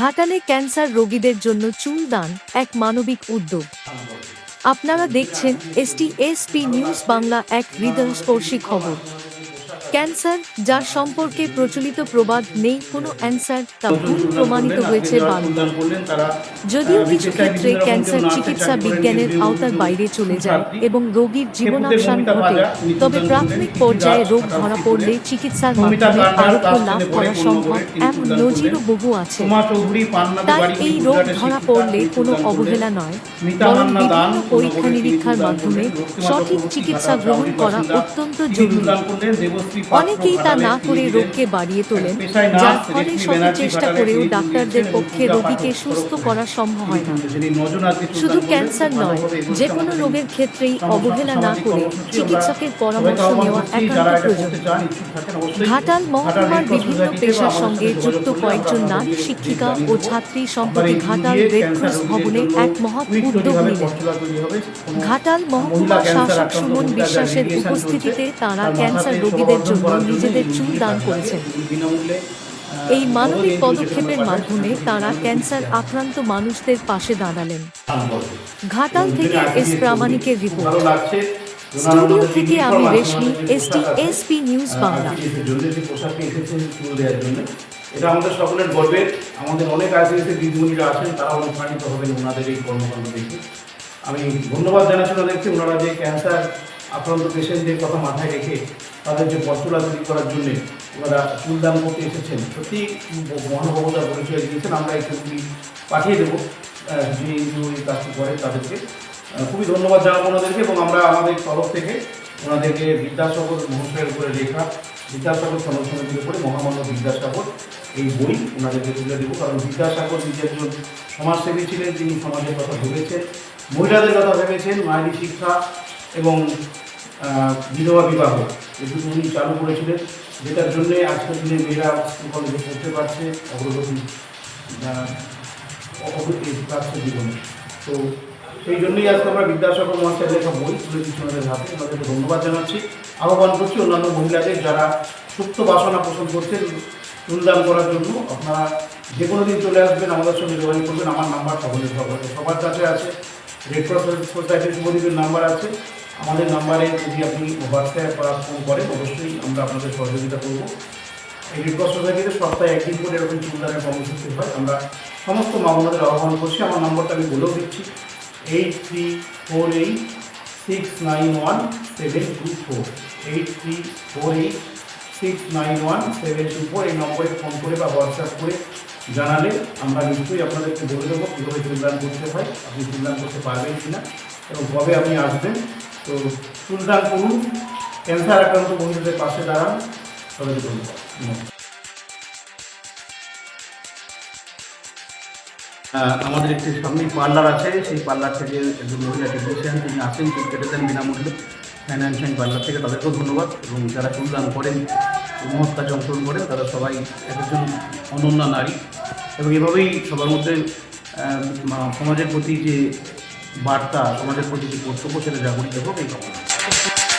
ঘাটালে ক্যান্সার রোগীদের জন্য চুল দান এক মানবিক উদ্যোগ। আপনারা দেখছেন এসটি এসপি নিউজ বাংলা এক হৃদয়স্পর্শী খবর। ক্যান্সার, যার সম্পর্কে প্রচলিত প্রবাদ নেই, কোনো অ্যান্সার তা ভুল প্রমাণিত হয়েছে যদিও কিছু ক্ষেত্রে ক্যান্সার চিকিৎসা বিজ্ঞানের আওতার বাইরে চলে যায় এবং রোগীর জীবনাবসান ঘটে, তবে প্রাথমিক পর্যায়ে রোগ ধরা পড়লে চিকিৎসার মাধ্যমে আরোগ্য লাভ করা সম্ভব এমন নজিরও বহু আছে। তাই এই রোগ ধরা পড়লে কোনো অবহেলা নয়, বরং বিভিন্ন পরীক্ষা নিরীক্ষার মাধ্যমে সঠিক চিকিৎসা গ্রহণ করা অত্যন্ত জরুরি। অনেকেই তা না করে রোগকে বাড়িয়ে তোলেন যার ফলে শত চেষ্টা করেও ডাক্তারদের পক্ষে রোগীকে সুস্থ করা সম্ভব হয় না। শুধু ক্যান্সার নয় যে কোনো রোগের ক্ষেত্রেই অবহেলা না করে চিকিৎসকের পরামর্শ নেওয়া একান্ত প্রয়োজন। ঘাটাল মহকুমার বিভিন্ন পেশার সঙ্গে যুক্ত কয়েকজন নারী শিক্ষিকা ও ছাত্রী সম্প্রতি ঘাটাল রেড ক্রস ভবনে এক মহৎ উদ্যোগ নিলেন। ঘাটাল মহকুমা শাসক সুমন বিশ্বাসের উপস্থিতিতে তারা ক্যান্সার রোগীদের জন্য নিজেদের চুল দান করেছেন। এই মানবিক পদক্ষেপের মাধ্যমে তারা ক্যান্সার আক্রান্ত মানুষদের পাশে দাঁড়ালেন। ঘাটাল থেকে এস প্রামাণিকের রিপোর্ট। স্টুডিও থেকে আমি Reshmi ST SP news Bangla. এটা আমাদের সকলের গর্বের আমাদের অনেক আইসিএসি দিদিমণিরা আছেন তারা অনুপ্রাণিত হবেন ওনাদের এই কর্মকাণ্ড দেখে। আমি ধন্যবাদ জানাচ্ছি ওনাদেরকে। ওনারা যে ক্যান্সার আক্রান্ত পেশেন্টদের কথা মাথায় রেখে তাদের যে পথচলা তৈরি করার জন্য ওনারা চুলদান করতে এসেছেন। সত্যি মহানুভবতার পরিচয় দিয়েছেন। আমরা এই ছবিগুলি পাঠিয়ে দেবো। যে এই কাজটি করে তাদেরকে। খুবই ধন্যবাদ জানাব ওনাদেরকে এবং আমরা আমাদের তরফ থেকে ওনাদেরকে বিদ্যাসাগর মহাশয়ের উপরে লেখা বিদ্যাসাগর সমালোচনার উপরে মহামান্য বিদ্যাসাগর এই বই ওনাদেরকে তুলে দেবো। কারণ বিদ্যাসাগর নিজে একজন সমাজসেবী ছিলেন, তিনি সমাজের কথা ভেবেছেন, মহিলাদের কথা ভেবেছেন মায়ের শিক্ষা এবং বিধবা বিবাহ দুটো উনি চালু করেছিলেন যেটার জন্য আজকের দিনে মেয়েরা স্কুল কলেজে পড়তে পারছে, অগ্রগতি অগ্রগতি পাচ্ছে জীবনে। তো সেই জন্যই আজকে আমরা বিদ্যাসাগর মহাশয়ের লেখা বই তুলে দিচ্ছি ওনাদের হাতে। ওনাদেরকে ধন্যবাদ জানাচ্ছি। আহ্বান করছি অন্যান্য মহিলাদের যারা সুপ্ত বাসনা পোষণ করছেন, চুলদান করার জন্য, আপনারা যে কোনো দিন চলে আসবেন, আমাদের সঙ্গে যোগাযোগ করবেন। আমার নাম্বার সকলের সবার সবার কাছে আছে। রেড ক্রস সোসাইটির নাম্বার আছে। আমাদের নাম্বারে যদি আপনি হোয়াটসঅ্যাপ বা ফোন করেন, অবশ্যই আমরা আপনাদের সহযোগিতা করব। এই রেড ক্রস সোসাইটিতে সপ্তাহে একদিন করে এরকম চুলদানের কর্মসূচি হয়। আমরা সমস্ত মামলাদের আহ্বান করছি। আমার নম্বরটা আমি বলেও দিচ্ছি। Eight three four eight six nine one seven two four eight three four eight six nine one seven two four এই নম্বরে ফোন করে বা হোয়াটসঅ্যাপ করে জানালে আমরা নিশ্চয়ই আপনাদেরকে বলে দেবো কীভাবে যোগদান করতে হয়, আপনি যোগদান করতে পারবেন কিনা এবং কবে আপনি আসবেন। তো চুলদান করুন ক্যান্সার আক্রান্ত বন্ধুদের পাশে দাঁড়ান। ধন্যবাদ আমাদের একটি সামনেই পার্লার আছে। সেই পার্লার থেকে একজন মহিলা টেকনিশিয়ান তিনি আসেন চুল কেটে দেন বিনামূল্যে ফাইন্যান্সিয়াল পার্লার থেকে তাদেরকেও ধন্যবাদ। এবং যারা চুলদান করেন মহৎ অংশগ্রহণ করেন, তারা সবাই একজন অনন্যা নারী। এবং এভাবেই সবার মধ্যে সমাজের প্রতি যে বার্তা সমাজের প্রতি যে কর্তব্য সেটা জাগরিত হোক এই কামনা।